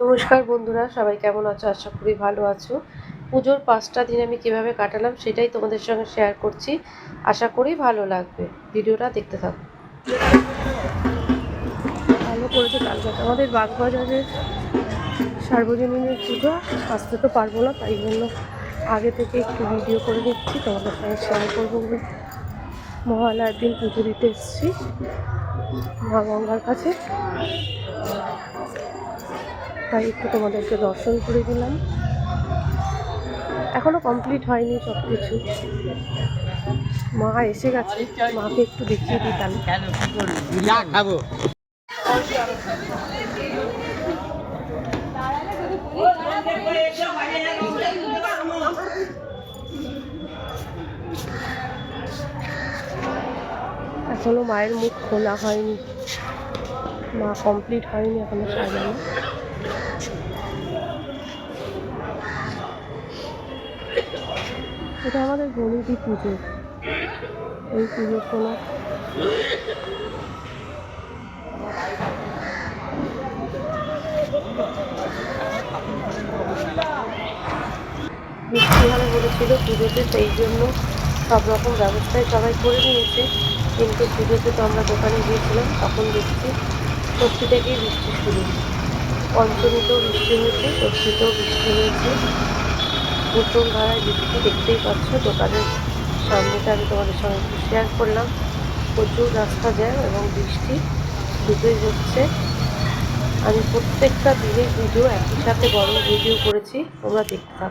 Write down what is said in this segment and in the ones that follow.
নমস্কার বন্ধুরা, সবাই কেমন আছো? আশা করি ভালো আছো। পুজোর পাঁচটা দিন আমি কীভাবে কাটালাম সেটাই তোমাদের সঙ্গে শেয়ার করছি। আশা করি ভালো লাগবে। ভিডিওটা দেখতে থাকো। ভালো করেছে কালকাটা আমাদের বাগবাজারের সার্বজনীনের পুজো। আসতে তো পারব না, তাই জন্য আগে থেকে একটু ভিডিও করে দিচ্ছি তোমাদের সঙ্গে শেয়ার করব বলে। মহালয়ার দিন পুজো দিতে এসেছি। মা গঙ্গার কাছে। তাই একটু তোমাদেরকে দর্শন করে দিলাম। এখনও কমপ্লিট হয়নি সব কিছু মা এসে গেছে। মাকে একটু দেখিয়ে খাব। এখনও মায়ের মুখ খোলা হয়নি। মা কমপ্লিট হয়নি এখনও সাজানো। এটা আমাদের গণিতী পুজো। এই পুজোর কোনো মিষ্টি বলেছিল পুজোতে সেই জন্য সব রকম ব্যবস্থাই সবাই করে নিয়েছে। কিন্তু পুজোতে তো আমরা দোকানে গিয়েছিলাম, তখন দেখছি ষষ্ঠী থেকেই বৃষ্টি শুরু। পঞ্চমীতেও বৃষ্টি হয়েছে, ষষ্ঠীতেও বৃষ্টি হয়েছে। প্রচুর ভাড়ায় বৃষ্টি দেখতেই পাচ্ছ, দোকানের সামনেটা আমি তোমাদের সঙ্গে একটু শেয়ার করলাম। প্রচুর রাস্তা যায় এবং বৃষ্টি দুটোই হচ্ছে। আমি প্রত্যেকটা দিনের ভিডিও একই সাথে বড় ভিডিও করেছি, তোমরা দেখতে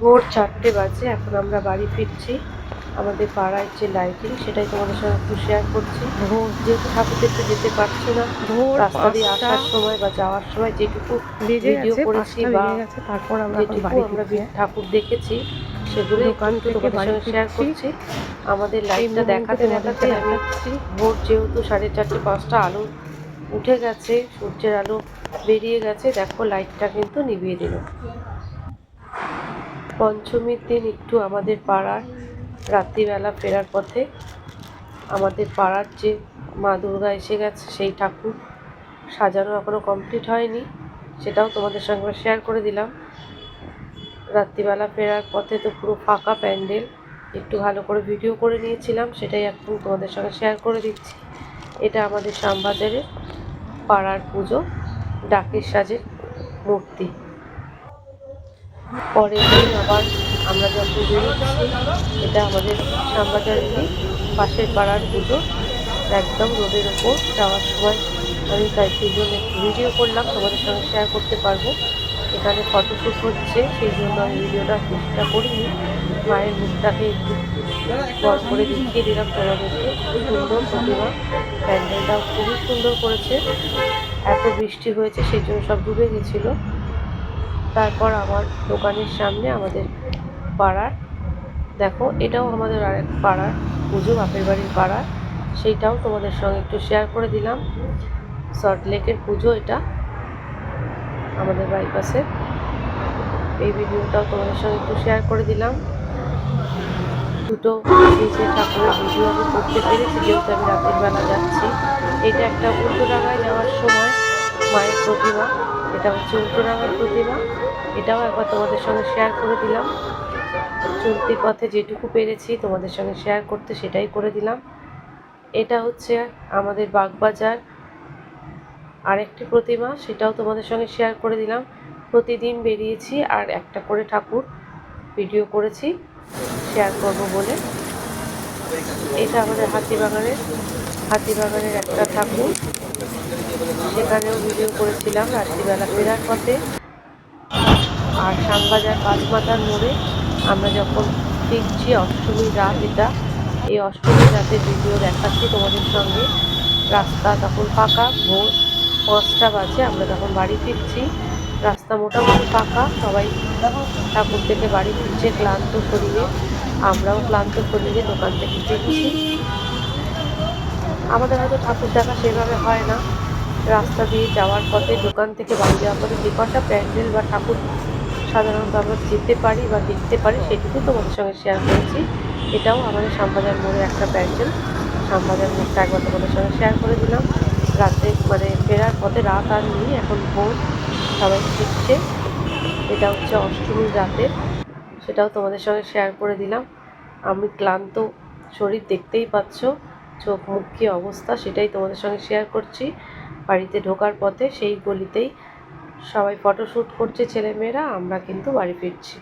ভোর চারটে বাজে, এখন আমরা বাড়ি ফিরছি। আমাদের পাড়ায় যে লাইটিং সেটাই তোমাদের সঙ্গে একটু শেয়ার করছি। ভোর। যেহেতু ঠাকুর দেখতে যেতে পারছি না ভোর রাস্তা দিয়ে আসার সময় বা যাওয়ার সময় যেটুকু ভিডিও করেছি বা তারপর আমরা যেটুকু আমরা ঠাকুর দেখেছি সেগুলো দোকান একটু থেকে তোমাদের বাড়ি সঙ্গে শেয়ার করছি। আমাদের লাইটটা দেখাতে দেখাতে আমি ভোর যেহেতু সাড়ে চারটে পাঁচটা আলো উঠে গেছে সূর্যের আলো বেরিয়ে গেছে দেখো লাইটটা কিন্তু নিভিয়ে দিল। পঞ্চমীর দিন একটু আমাদের পাড়ার রাত্রিবেলা ফেরার পথে আমাদের পাড়ার যে মা দুর্গা এসে গেছে, সেই ঠাকুর সাজানো এখনও কমপ্লিট হয়নি। সেটাও তোমাদের সঙ্গে শেয়ার করে দিলাম। রাত্রিবেলা ফেরার পথে তো পুরো ফাঁকা প্যান্ডেল। একটু ভালো করে ভিডিও করে নিয়েছিলাম, সেটাই এখন তোমাদের সঙ্গে শেয়ার করে দিচ্ছি। এটা আমাদের শ্যামবাজারের পাড়ার পুজো, ডাকের সাজের মূর্তি। পরের দিন আবার আমরা যখন বেরোচ্ছি, এটা আমাদের শ্যামবাজারেরই পাশের পাড়ার পুজো, একদম রোডের ওপর যাওয়ার সময় আমি তাই সেই জন্য ভিডিও করলাম, তোমাদের সঙ্গে শেয়ার করতে পারব। এখানে ফটোশ্যুট হচ্ছে, সেই জন্য আমি ভিডিওটা চেষ্টা করিনি। মায়ের মুখটাকে একটু বড় করে দেখিয়ে দিলাম তোমাদেরকে খুব সুন্দর প্রতিমা, প্যান্ডেলটাও খুবই সুন্দর করেছে। এত বৃষ্টি হয়েছে, সেই জন্য সব ডুবে গেছিল। তারপর আমার দোকানের সামনে আমাদের পাড়ার। দেখো, এটাও আমাদের আরেক পাড়ার, পুজো, বাপের বাড়ির পাড়ার। সেইটাও তোমাদের সঙ্গে একটু শেয়ার করে দিলাম। সল্ট লেকের পুজো এটা আমাদের বাইপাসে এই ভিডিওটাও তোমাদের সঙ্গে একটু শেয়ার করে দিলাম। দুটো নিজে ঠাকুরের ভিডিও আমি করতে পেরেছি, যেহেতু আমি রাতের বেলা যাচ্ছি। এটা একটা উল্টোডাঙায় যাওয়ার সময় মায়ের প্রতিমা। এটা হচ্ছে উল্টোডাঙার প্রতিমা। এটাও একবার তোমাদের সঙ্গে শেয়ার করে দিলাম। চলতি পথে যেটুকু পেরেছি তোমাদের সঙ্গে শেয়ার করতে সেটাই করে দিলাম। এটা হচ্ছে আমাদের বাগবাজার আরেকটি প্রতিমা, সেটাও তোমাদের সঙ্গে শেয়ার করে দিলাম। প্রতিদিন বেরিয়েছি আর একটা করে ঠাকুর ভিডিও করেছি শেয়ার করব বলে। এটা আমাদের হাতিবাগানের হাতিবাগানের একটা ঠাকুর। সেখানেও ভিডিও করেছিলাম রাত্রিবেলা ফেরার পথে। আর শ্যামবাজার পাঁচমাথার মোড়ে আমরা যখন ফিরছি অষ্টমীর রাত এটা এই অষ্টমীর রাতে ভিডিও দেখাচ্ছি তোমাদের সঙ্গে। রাস্তা তখন ফাঁকা, ভোর পাঁচটা বাজে, আমরা তখন বাড়ি ফিরছি। রাস্তা মোটামুটি ফাঁকা, সবাই ঠাকুর থেকে বাড়ি ফিরছে ক্লান্ত শরীরে। আমরাও ক্লান্ত শরীরে দোকান থেকে ফিরছি। আমাদের হয়তো ঠাকুর দেখা সেভাবে হয় না। রাস্তা দিয়ে যাওয়ার পথে দোকান থেকে বাড়ি যাওয়ার পথে যে কটা প্যান্ডেল বা ঠাকুর সাধারণত আমরা যেতে পারি বা দেখতে পারি সেটুকু তোমাদের সঙ্গে শেয়ার করেছি। এটাও আমাদের শ্যামবাজার মোড়ে একটা প্যান্ডেল। শ্যামবাজার মোড়টা একবার তোমাদের সঙ্গে শেয়ার করে দিলাম। রাতে মানে ফেরার পথে রাত আর নেই, এখন ভোর। সবাই ফিরছে। এটা হচ্ছে অষ্টমীর রাতে। সেটাও তোমাদের সঙ্গে শেয়ার করে দিলাম। আমি ক্লান্ত শরীর দেখতেই পাচ্ছ, চোখ মুখ কী অবস্থা সেটাই তোমাদের সঙ্গে শেয়ার করছি। বাড়িতে ঢোকার পথে সেই গলিতেই সবাই ফটোশ্যুট করছে ছেলেমেয়েরা আমরা কিন্তু বাড়ি ফিরছি।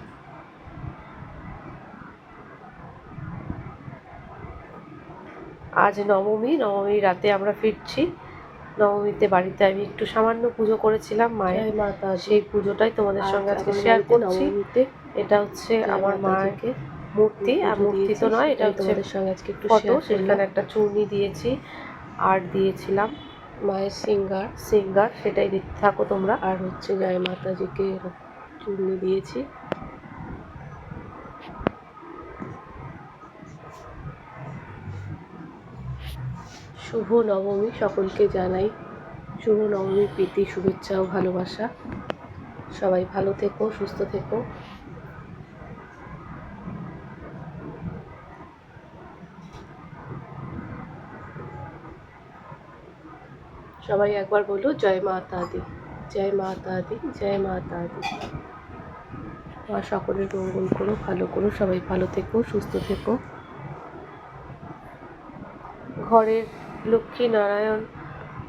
আজ নবমী নবমী রাতে আমরা ফিরছি। নবমীতে বাড়িতে আমি একটু সামান্য পুজো করেছিলাম মায়ের। মাতা সেই পুজোটাই তোমাদের সঙ্গে আজকে শেয়ার করছি। এটা হচ্ছে আমার মায়ের মূর্তি। আর মূর্তি তো নয় এটা হচ্ছে তোমাদের সঙ্গে আজকে একটু ফটো। সেখানে একটা চূর্ণি দিয়েছি আর দিয়েছিলাম মায়ের সিঙ্গার সিঙ্গার, সেটাই দেখতে থাকো তোমরা। আর হচ্ছে জয় মাতাজিকে চূর্ণি দিয়েছি। শুভ নবমী সকলকে জানাই। শুভ নবমীর প্রীতি, শুভেচ্ছা ও ভালোবাসা। সবাই ভালো থেকো, সুস্থ থেকো। সবাই একবার বলো জয় মাতা দি জয় মাতা দি জয় মাতা দি মা সকলের মঙ্গল করো, ভালো করো, সবাই ভালো থেকো, সুস্থ থেকো। ঘরের লক্ষ্মী নারায়ণ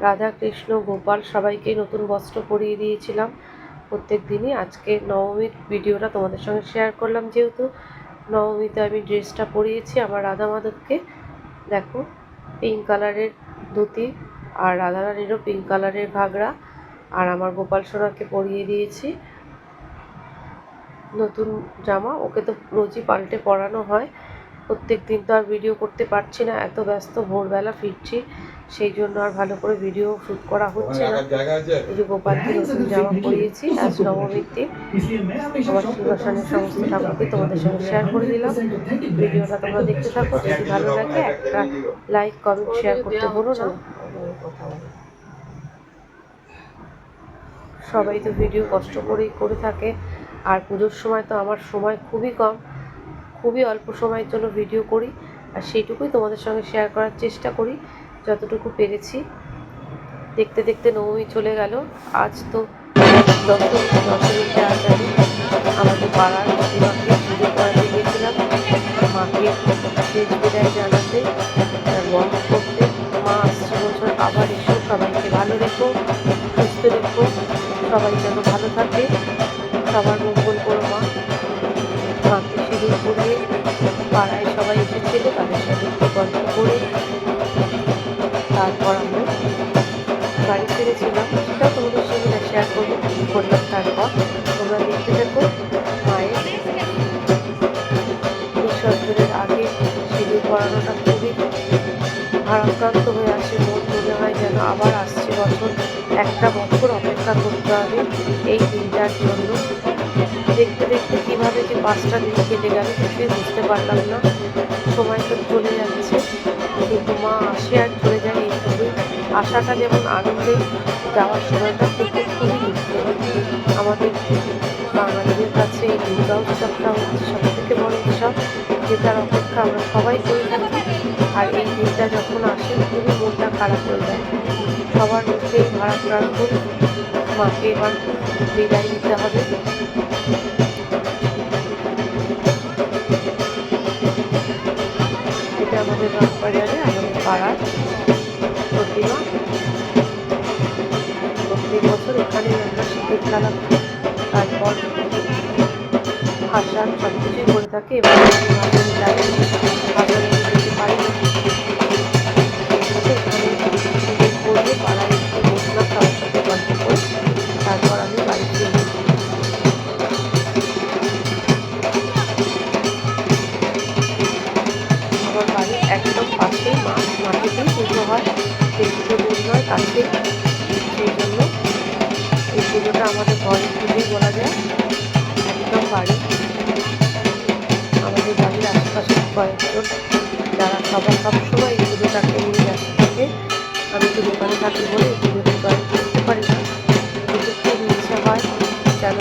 রাধা কৃষ্ণ গোপাল, সবাইকে নতুন বস্ত্র পরিয়ে দিয়েছিলাম। প্রত্যেক দিনই আজকে নবমীর ভিডিওটা তোমাদের সঙ্গে শেয়ার করলাম। যেহেতু নবমীতে আমি ড্রেসটা পরিয়েছি, আমার রাধা মাধবকে, দেখো পিঙ্ক কালারের ধুতি আর রাধারানীরও পিঙ্ক কালারের ঘাগরা। আর আমার গোপাল সোনাকে পরিয়ে দিয়েছি। নতুন জামা, ওকে তো রোজই পাল্টে পরানো হয়। প্রত্যেক দিন তো আর ভিডিও করতে পারছি না, এত ব্যস্ত, ভোরবেলা ফিরছি। সেই জন্য আর ভালো করে ভিডিও শ্যুট করা হচ্ছে না। এই যে গোপালকে নতুন জামা পরিয়েছি আজ নবমীর দিন। আমার সিংহাসনের সমস্ত ঠাকুরকে তোমাদের সঙ্গে শেয়ার করে দিলাম। ভিডিওটা তোমরা দেখতে থাকো, যদি ভালো লাগে একটা লাইক কমেন্ট শেয়ার করতে ভুলো না। সবাই তো ভিডিও কষ্ট করেই করে থাকে। আর পুজোর সময় তো আমার সময় খুবই কম। খুবই অল্প সময়ের জন্য ভিডিও করি। আর সেইটুকুই তোমাদের সঙ্গে শেয়ার করার চেষ্টা করি, যতটুকু পেরেছি। দেখতে দেখতে নবমী চলে গেল। আজ তো আজ আমি আমাদের পাড়ার প্রতিমাকে পুজো মাকে শেষ বিদায় জানাতে সবাই যেন ভালো থাকে। সবার মঙ্গল করো মা। মাকে সিঁদুর করে পাড়ায় সবাই এসেছিল, তাদের সাথে একটু গল্প করে তারপর আমরা বাড়ি ফিরেছিলাম। সেটা তোমাদের করতে হবে। এই দিনটার জন্য দেখতে দেখতে কীভাবে যে পাঁচটা দিন কেটে গেল কিছুই বুঝতে পারলাম না। সময় তো চলে যাচ্ছে। কিন্তু মা আসে আর চলে যায় এইটুকুই আসাটা যেমন আনন্দে যাওয়ার সময়টা কিন্তু খুবই আমাদের বাঙালিদের কাছে এই দুর্গা উৎসবটা হচ্ছে সব থেকে বড় উৎসব। যেটার অপেক্ষা আমরা সবাই করে থাকি। আর এই দিনটা যখন আসে খুবই মনটা খারাপ হয়ে যায়। সবার মধ্যে ভারাক্রান্ত মাকে এবার বিদায় দিতে হবে। এটা আমাদের বাগবাজারে আমাদের পাড়ার প্রতিমা। প্রত্যেক বছর এখানে আমরা শীতের খেলা তারপর ভাষা সব কিছুই করে থাকে এবং দূর সেই জন্য এই পুজোটা আমাদের ঘরের পুজোই বলা যায়। একদম বাড়ি। আমাদের বাড়ির আশেপাশে কয়েকজন, যারা সবার সবসময় এই পুজোটাকে নিয়ে ব্যস্ত থাকে, আমি তো দোকানে থাকি বলে এই পুজোতে জয়েন করতে পারি না। কিন্তু খুব ইচ্ছা হয়, যেন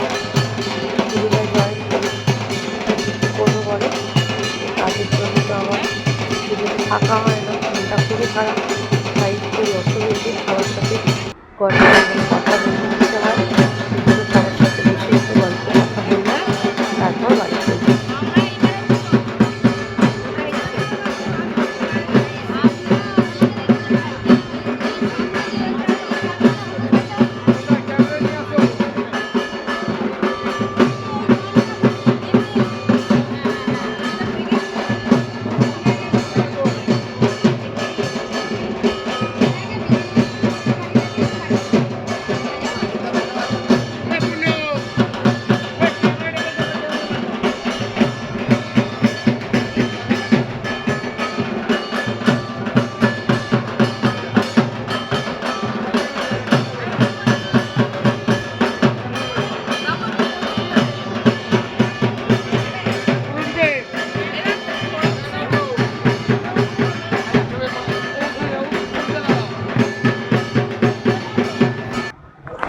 করি। কিছু করব বলে? কাজের জন্য তো আমার পুজোতে থাকা হয় না, মনটা খুবই খারাপ। তাই একটু অসুবিধে সাথে কথা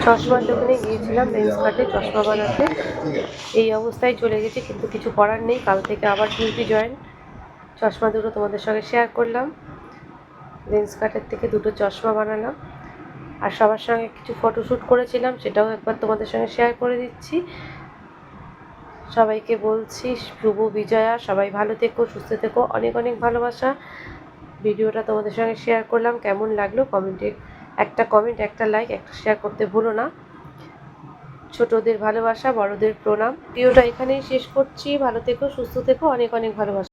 চশমার দোকানে গিয়েছিলাম লেন্স কাটে চশমা বানাতে। এই অবস্থায় চলে গেছে, কিন্তু কিছু করার নেই। কাল থেকে আবার ডিউটি জয়েন চশমা দুটো তোমাদের সঙ্গে শেয়ার করলাম। লেন্স কাটের থেকে দুটো চশমা বানালাম। আর সবার সঙ্গে কিছু ফটোশ্যুট করেছিলাম, সেটাও একবার তোমাদের সঙ্গে শেয়ার করে দিচ্ছি। সবাইকে বলছি, শুভ বিজয়া। সবাই ভালো থেকো, সুস্থ থেকো। অনেক অনেক ভালোবাসা। ভিডিওটা তোমাদের সঙ্গে শেয়ার করলাম। কেমন লাগল? কমেন্টে একটা কমেন্ট একটা লাইক একটা শেয়ার করতে ভুলো না। ছোটদের ভালোবাসা, বড়দের প্রণাম। প্রিয়টা এখানেই শেষ করছি। ভালো থেকো, সুস্থ থেকো। অনেক অনেক ভালোবাসা।